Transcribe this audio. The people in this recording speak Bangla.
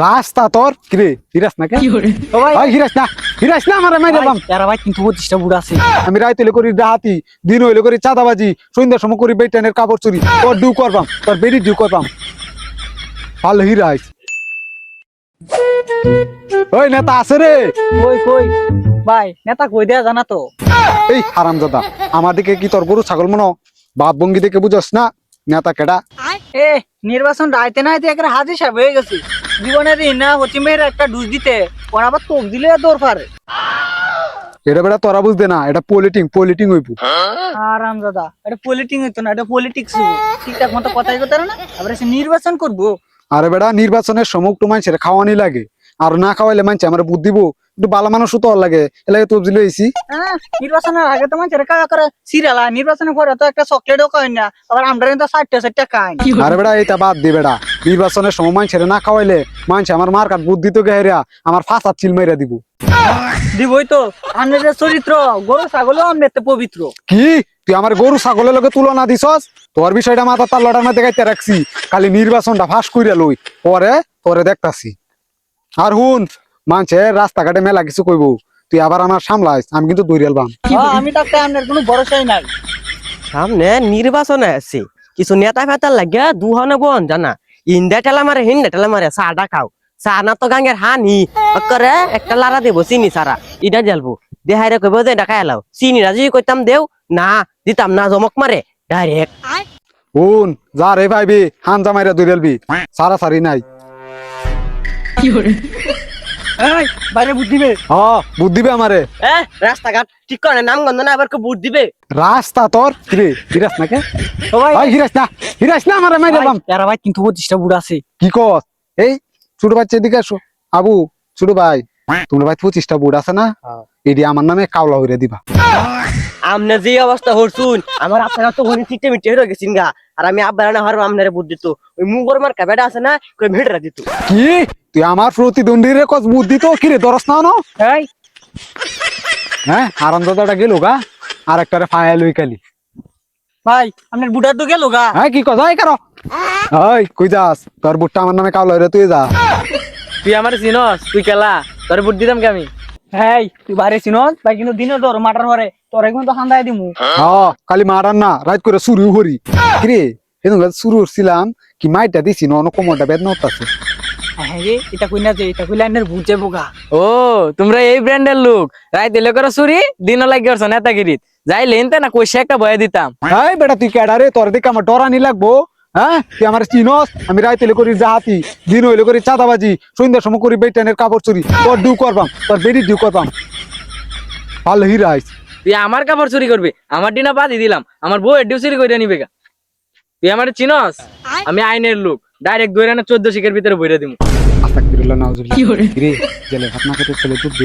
রাস্তা তোর? কিরে হিরাস না কে ভাই হিরাস না হিরাস না আমার মাই দিলাম এরা ভাই কিন্তু পঁচিশটা বুড়া আছে। আমি রাইত হইলে করি ডাহাতি দিন হইলে করি চাঁদাবাজি সন্ধ্যার সময় করি বেটানের কাপড় চুরি। তোর ডিউ করবাম তোর বেরি ডিউ করবাম। ভালো হিরাইস ওই নেতা আছে রে। কই কই? ভাই নেতা কই দেয়া জানা তো? এই হারাম দাদা আমার দিকে কি তোর গরু ছাগল মনো বাপ ভঙ্গি দেখে বুঝস না নেতা কেডা? এ নির্বাচন রাইতে না হইতে একটা হাজির সাহেব হয়ে গেছে। জীবনের না হচ্ছে মেয়ের একটা ডুজ দিতে। ওরা আবার তোক দিলে দৌড় পারে। এটা বেটা তোরা বুঝতে না এটা পলিটিং পলিটিং হইব। আরাম দাদা এটা পলিটিং হইতো না এটা পলিটিক্স ঠিকঠাক মতো কথাই কথা না আবার সে নির্বাচন করব। আরে বেটা নির্বাচনের সময় একটু মানুষের খাওয়ানি লাগে। আর না খাওয়াইলে মানুষ আমরা বুদ্ধি দিব একটু ভালো মানুষও তো লাগে। এলাকা তো এসি হ্যাঁ নির্বাচনের আগে তো মানুষের কাকা করে সিরিয়ালা নির্বাচনের পরে তো একটা চকলেটও না। আবার আমরা কিন্তু খাই। আরে বেটা এটা বাদ দি বেটা নির্বাচনের সময় মানুষের না খাওয়াইলে মানুষ আমার মার কাট বুদ্ধি তো গেহরিয়া আমার ফাঁসাত চিল মেরা দিব। দিবই তো। আমাদের চরিত্র গরু ছাগলও আমাদের পবিত্র। কি? তুই আমার গরু ছাগলের লগে তুলনা দিছস? তোর বিষয়টা মাথা তার লটার মধ্যে গাইতে রাখছি। খালি নির্বাচনটা ফাঁস কইরা লই। পরে পরে দেখতাছি। আর হুন মানছে রাস্তাঘাটে মেলা কিছু কইব। তুই আবার আমার সামলাইস আমি কিন্তু দৌড়িয়াল বাম। হ্যাঁ, আমি তাকে আপনার কোনো ভরসাই নাই। সামনে নির্বাচনে আছে। কিছু নেতা ফেতার লাগে দুহনে বোন জানা? ইন্দা টেলা মারে হিন্দা টেলা মারে চাটা খাও। চা না তো গাঙ্গের হানি। করে একটা লারা দেবো চিনি সারা ইটা জ্বালবো। দেহাইরে কইব যে খাই এলাও চিনি রাজি কইতাম দেও। না দিতাম না জমক মারে। ডাইরেক্ট হুন যা রে ভাইবি হান জামাইরা দৌড়িয়ালবি সারা সারি নাই। এই, বাইরে বুদ্ধি বে হ আমারে। এ রাস্তাঘাট ঠিক করে নাম গন্ধ না আবার কেউ বুট দিবে রাস্তা তোর? কিরে হিরাস না কে ভাই। ভাই হিরাস না হিরাস না আমারে মাই দিলাম এরা ভাই কিন্তু পঁচিশটা বুড়া আছে। কি কস? এই ছোট বাচ্চা এদিকে আসো। আবু ছোট ভাই তোমরা ভাই পঁচিশটা বুট আছে না? এটি আমার নামে কাওলা হইরা দিবা। আমনে যে অবস্থা হরছুন আমার আপনারা তো ঘনি ঠিকতে মিটে হয়ে গেছিন গা। আর আমি আব্বার না আমনারে বুট দিত। ওই মুগর মার কাবেটা আছে না কই ভেড়রা দিত। কি? তুই আমার প্রতিদ্বন্দ্বীর কস বুদ্ধি তো কিরে দরস না ন হ্যাঁ আরাম দাদাটা গেল গা আর একটারে ফায়াল হই কালি ভাই আপনার বুড়ার তো গেল গা। হ্যাঁ কি কথা এই কারও। ওই কই যাস? তোর বুটটা আমার নামে কাওলা হইরা তুই যা। তুই আমার চিনস তুই কেলা? তোর বুট দিতাম কে আমি? হেই তুই বাইরে চিনস? ভাই কিন্তু দিনে তোর মাটার পরে তোর এখন তো খান্দাই দিমু। হ্যাঁ খালি মারান না রাত করে শুরু হরি কিরে এরকম শুরু করছিলাম কি মাইটা দিছি না অন্য কোমরটা বেদনা হতাছে। হ্যাঁ এটা কই না যে এটা কইলে ও তোমরা এই ব্র্যান্ডের লোক রাইতে লোকের চুরি দিনও লাগি করছ নেতাগিরিত। যাই লেনতে না কইসে একটা বয়ে দিতাম। বেটা তুই কেডা রে? তোর দিকে আমার ডরানি লাগবো হ্যাঁ? তুই আমার চিনস আমি রাইতে করি জাহাতি দিন হইলে করি চাঁদাবাজি সন্ধ্যার সময় করি বেটানের কাপড় চুরি। তোর ডিউ করবাম তোর বেরি ডিউ করবাম। ভালো হিরাইস তুই আমার কাপড় চুরি করবি আমার ডিনা বাদি দিলাম আমার বউ এডিও চুরি করে নিবে তুই আমার চিনস? আমি আইনের লোক। ডাইরেক্ট দৈরা না চোদ্দ শিখের ভিতরে বইরা দিব আস্তাক ফিরুল্লাহ কি রে জেলে ভাত না খেতে ছেলে দুধ